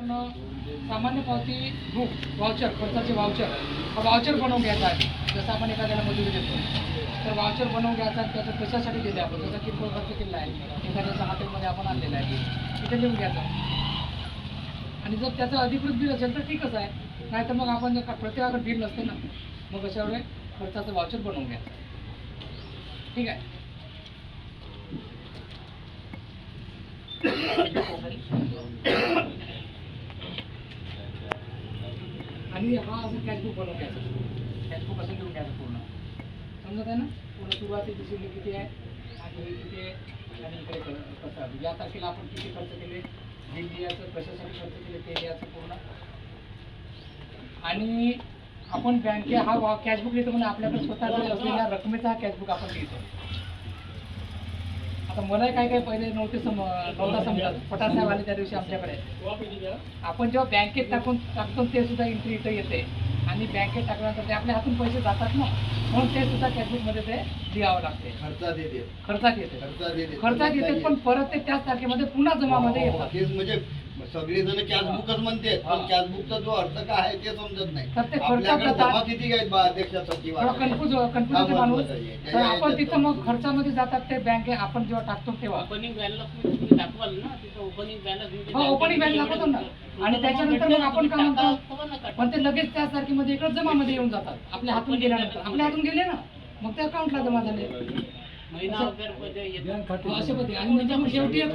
पण सामान्य पावती बुक वाउचर खर्चाचे वाउचर हा वाउचर बनवून घ्यायचा आहे. जसं आपण एखाद्याला मजुरी देतो तर वाउचर बनवून घ्यायचा आणि त्याचं कशासाठी दिले आपण? जसं किरकोळ खर्च केलेला आहे. एखाद्याच्या हॉटेलमध्ये आपण आणलेला आहे. तिथे लिहून घ्यायचं. आणि जर त्याचं अधिकृत बिल असेल तर ठीकच आहे. नाही तर मग आपण जर प्रत्येकाकडे बिल नसते ना मग अशा वेळेस खर्चाचं वाउचर बनवून घ्यायचं ठीक आहे? आणि हा असं कॅशबुक बनवून घ्यायचं कॅशबुक असं लिहून घ्यायचं पूर्ण. समजत आहे ना? पूर्ण सुरुवातीची शिल्लक किती आहे? आणि किती आहे आणि इकडे कसं? म्हणजे या तारखेला आपण किती खर्च केले? बिल लिहायचं कशासाठी खर्च केले ते लिहायचं पूर्ण. आणि आपण बँके हा कॅशबुक लिहितो म्हणजे आपल्याकडे स्वतःकडे असलेल्या रकमेचा हा कॅशबुक आपण लिहितो. आता मला काय काय पहिले नव्हते सम नव्हता समजत. पठाण साहेब आले त्या दिवशी आमच्याकडे. आपण जेव्हा बँकेत टाकून टाकतो ते सुद्धा एंट्री इथं येते. आणि बँकेत टाकल्यानंतर ते आपल्या हातून पैसे जातात ना. म्हणून ते सुद्धा कॅशबुकमध्ये ते लिहावं लागते. खर्चात येते. खर्चात येते खर्चात येते पण परत ते त्याच तारखेमध्ये पुन्हा जमामध्ये हो, येतात तेच म्हणजे सगळे जण कॅशबुकच म्हणते पण हा. कॅशबुकचा जो अर्थ काय आहे ते समजत नाही. आपल्याकडे. जमा किती आहेत बा अध्यक्ष सचिव? थोडा कन्फ्यूज कन्फ्यूज माणूस. तर आपण तिथं मग खर्चामध्ये जातात ते बँके आपण जेव्हा टाकतो तेव्हा. ओपनिंग बॅलन्स दाखवाल ना तिथं ओपनिंग बॅलन्स हो, opening balance दाखवतो ना. आणि त्याच्यानंतर मग आपण काय म्हणतो? पण ते लगेच त्याच तारखेमध्ये इकडे जमामध्ये येऊन जातात. आपल्या हातून गेल्यानंतर. आपल्या हातून गेले ना. मग ते अकाउंटला जमा झाले. पद्धती आणि म्हणजे मग शेवटी एक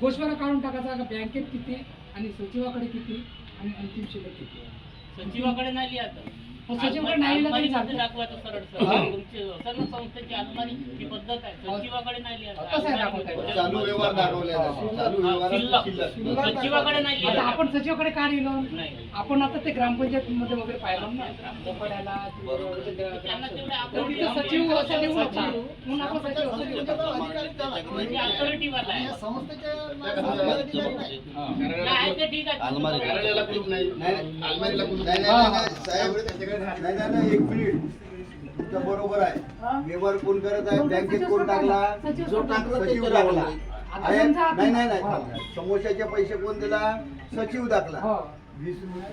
गोष्टीवर काढून टाकायचा का? बँकेत किती आणि सचिवाकडे किती आणि अंतिम शिल्लक किती? सचिवाकडे नाही मग सचिवाकडे नाही लिहिलं तरी चालतं. हा. ही कसं आहे? चालू व्यवहार दाखवले. चालू हा, व्यवहारात शिल्लक. सचिवाकडे आता आपण सचिवाकडे का लिहिलं नाही. आपण आता ते ग्रामपंचायत मध्ये वगैरे पाहिलं ना? त्यांना तेवढे तर तिथे सचिव असं होता म्हणून आपण सचिव असं नाही. नाही. नाही, नाही. साहेब, एक मिनिट. तुमचं बरोबर आहे. व्यवहार कोण करत आहे. बँकेत कोण टाकला. जो टाकला सचिव नाही. नाही. समोशाचे पैसे कोण दिला? सचिव टाकला. हो.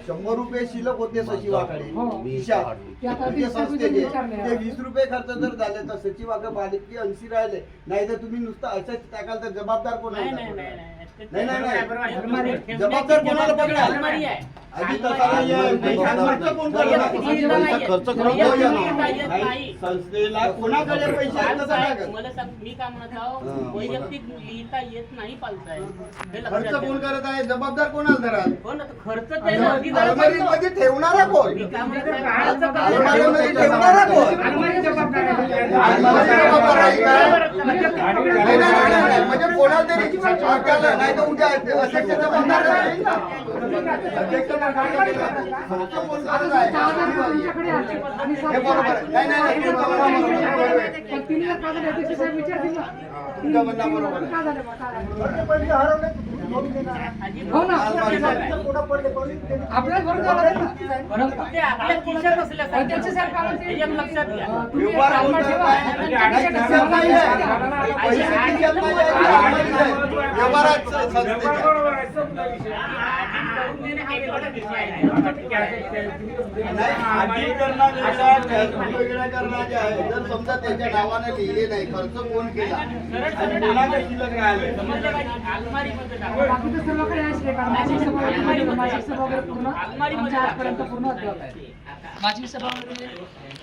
शंभर रुपये शिल्लक होते सचिवाकडे हो. म्हणजे संस्थेचे. ते वीस रुपये खर्च जर झाले तर सचिवाकडे बाकी ऐंशी राहिले. नाही तर तुम्ही नुसतं असंच टाकाल तर जबाबदार कोण नाही आहे नाही जबाबदार कोणाला पकडा? अलमारी आहे आधी तसा नाही आहे. खर्च कोण करत आहे? पैसा नाही खर्च येत. करून येत जाऊया नाही, ना. येत नाही. संस्थेला कोणाकडे पैसे आहेत तसं पालसाहेब, टाकत. मला सांग मी काय म्हणत आहो हा. वैयक्तिक लिहिता येत नाही हे लक्षात खर्च. कोण करत आहे जबाबदार कोणाला धराल हो ना, तर खर्च अलमारीमध्ये ठेवणारा कोण मी काय म्हणत आहे, काळाचं काय? अलमारीमध्ये ठेवणारा कोण अलमारी जबाबदार आहे. अलमारी जबाबदार आहे का? नाही, नाही, नाही, नाही. म्हणजे कोणाला तरी नाही तर उद्या अध्यक्ष जबाबदार आहे. अध्यक्ष खर्च कोण आता करत सहा आहे? हजार रुपये तुमच्याकडे आले आणि हे बरोबर आहे. नाही, नाही, नाही, तुमचं म्हणणं बरोबर आहे. पण तीन हजार का झाले अध्यक्ष साहेब विचारतील ना तुमचं म्हणणं बरोबर आहे. हो ना. आपल्याला बरोबर झालं ना? हे. व्यवहारात संस्थेच्या. नाही, आधी करण्यापेक्षा कॅशबुक वेगळं करणं जे आहे, जर समजा त्याच्या नावाने लिहिले नाही खर्च कोण केला आणि शिल्लक राहिले बाकीचं माझी सभा वगैरे पूर्ण? आजपर्यंत पूर्ण माझी सभा वगैरे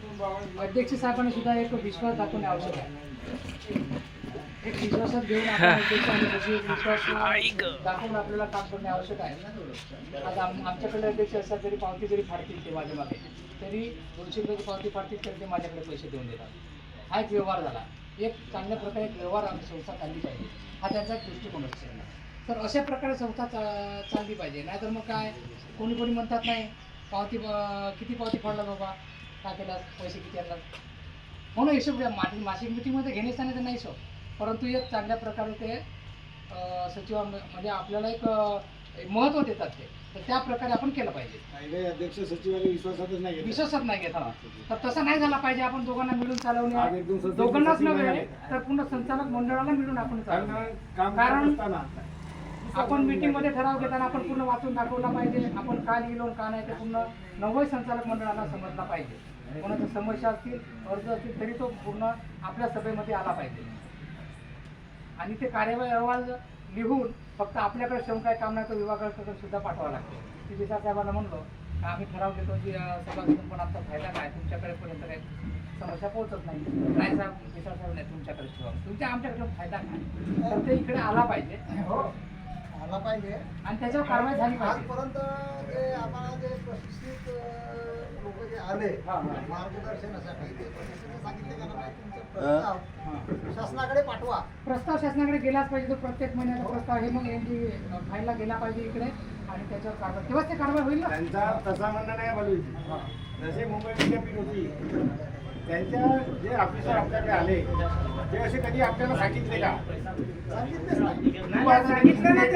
अध्यक्ष साहेबांनी सुद्धा एक विश्वास दाखवणे आवश्यक आहे. एक विश्वासात घेऊन दाखवून आपल्याला काम करणे आवश्यक आहे. आज आम- आमच्याकडे अध्यक्ष असतात जरी पावती जरी फाडतील ते माझ्या मागे तरी दोनशे रुपयाची पावती फाडतील तरी ते माझ्याकडे पैसे देऊन देतात. हा एक व्यवहार झाला. एक चांगल्या प्रकारे एक व्यवहार आमची संस्था चालली पाहिजे. हा त्यांचा एक दृष्टिकोन असतो. तर अशा प्रकारे संस्था चा- चालली पाहिजे. नाहीतर मग काय? कोणी कोणी म्हणतात नाही पावती किती पावती फाडला बाबा? काय केला पैसे किती आणलात म्हणून हिशोब द्या. मा- मासिक मिटिंगमध्ये घेणे सांगितलं नाही सो परंतु एक चांगल्या प्रकारे ते सचिवा म्हणजे आपल्याला एक महत्त्व देतात ते. तर त्या प्रकारे आपण केलं पाहिजे. अध्यक्ष सचिवांनी विश्वासातच नाही. विश्वासात नाही घेत. तर तसं नाही झाला पाहिजे आपण दोघांना मिळून चालवणे. दोघांनाच नव्हे. तर पूर्ण संचालक मंडळाला मिळून आपण कारण आपण मीटिंगमध्ये ठराव घेताना आपण पूर्ण वाचून दाखवला पाहिजे. आपण का लिहिलो का नाही ते पूर्ण नववे संचालक मंडळाला समजला पाहिजे. कोणाच्या समस्या असतील अर्ज असतील तरी तो पूर्ण आपल्या सभेमध्ये आला पाहिजे. आणि ते कार्यवाही अहवाल लिहून फक्त आपल्याकडे ठेवून काय काम नाही तर विभागाकडे सुद्धा पाठवावं लागते. ती विचार साहेबांना म्हणलो का आम्ही ठराव घेतो की सभागृहातून पण आमचा फायदा काय तुमच्याकडे पर्यंत काही समस्या पोहोचत नाही. नाही साहेब विचार साहेब नाही तुमच्याकडे ठेवा. तुमच्या आमच्याकडे फायदा काय तर ते इकडे आला पाहिजे. आला पाहिजे. आणि त्याच्यावर कारवाई झाली पाहिजे. आजपर्यंत जे आम्हाला जे प्रशिक्षित जे आले. हा, हा. मार्गदर्शनासाठी ते प्रशिक्षित सांगितले का नाही? तुमचे प्रस्ताव. शासनाकडे पाठवा. प्रस्ताव शासनाकडे गेलाच पाहिजे तो प्रत्येक महिन्याचा प्रस्ताव हे मग यांची फाईलला गेला पाहिजे इकडे आणि त्याच्यावर कारवाई. तेव्हाच ते कारवाई होईल ना? त्यांचा तसा म्हणणं नाही बलवी जसे मुंबई विद्यापीठ होती त्यांच्या जे ऑफिसर आपल्याकडे आले ते असे कधी आपल्याला सांगितले का? सांगितलेच नाही. सांगितलं नाही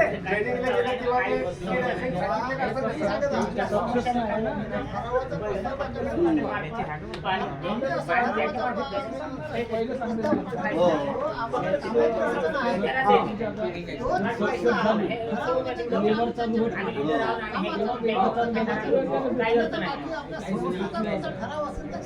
ते ठराव असेल तर